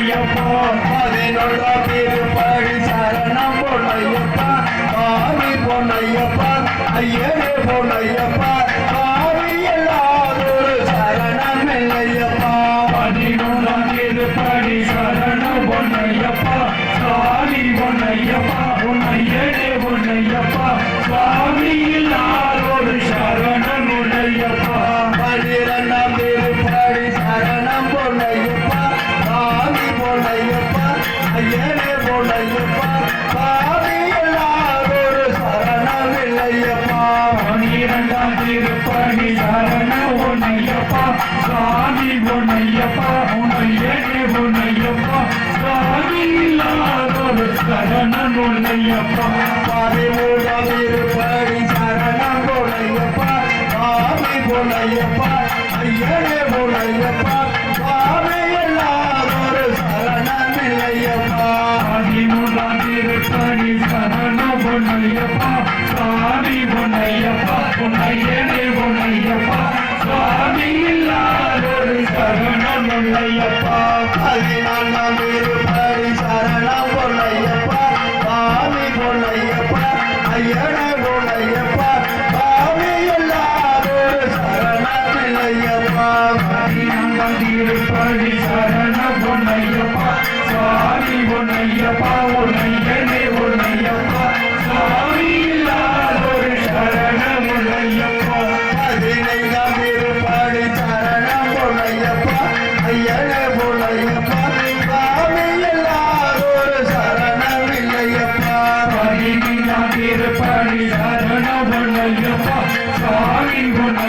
பொன்னையப்பா பதினொள்ள திருப்படி சரணம் பொன்னையப்பா சுவாமி பொன்னையப்பா ஐயனே பொன்னையப்பா. ஐயப்பா சாமி மூலம் இருப்படி சரணம் போலையப்பா சாமி போலையப்பா ஐயனே போலையப்பா சாமி எல்லாரும் சரணம் இல்லையப்பா. சரணத்திலையப்பா. சரணத்திலையப்பா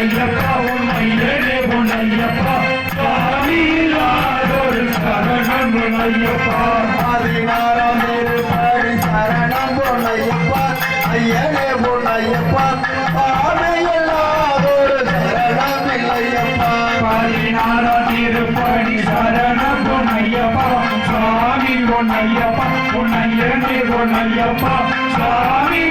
ஐயப்பா உன் ஐயனே உன் ஐயப்பா. சாமியில்லாதொரு சரணம் உன் ஐயப்பா. பதினாறாம் ஏழு படி சரணம் உன் ஐயப்பா. ஐயனே உன் ஐயப்பா. சாமியில்லாதொரு சரணம் சாமி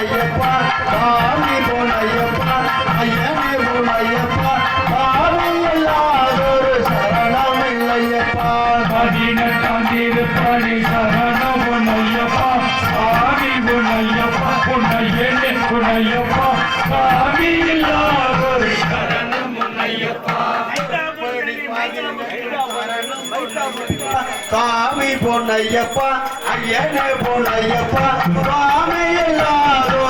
ஐயப்பா சாமி பொன்னையப்பா ஐயனே பொன்னையப்பா சுவாமி எல்லாரும்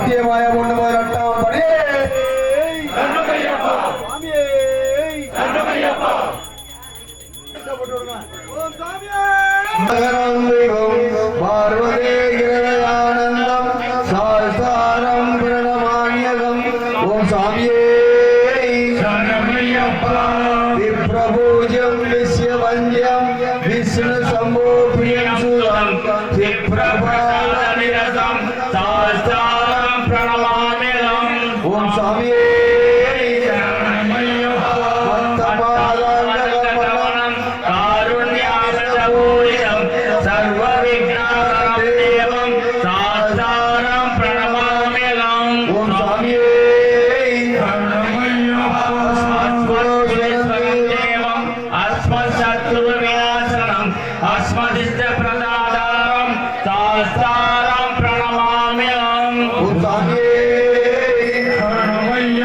சத்தியமாய ஒன்று முதல் எட்டாம் படி நகரம்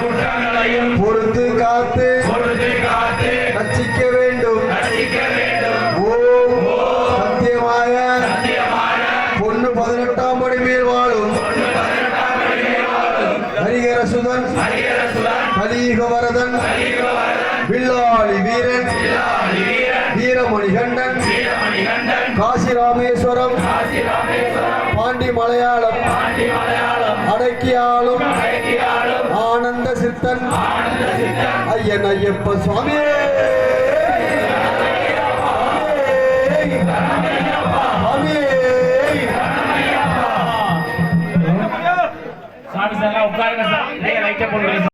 குற்றங்களையும் பொறுத்து காத்து பொறுத்து காத்து ரச்சிக்கவே பாண்டி மலையாளம். அழகியாளும் ஆனந்த சித்தன். ஐயன் ஐயப்ப சார் உட்காருங்க சார். லைட்டை போடுங்க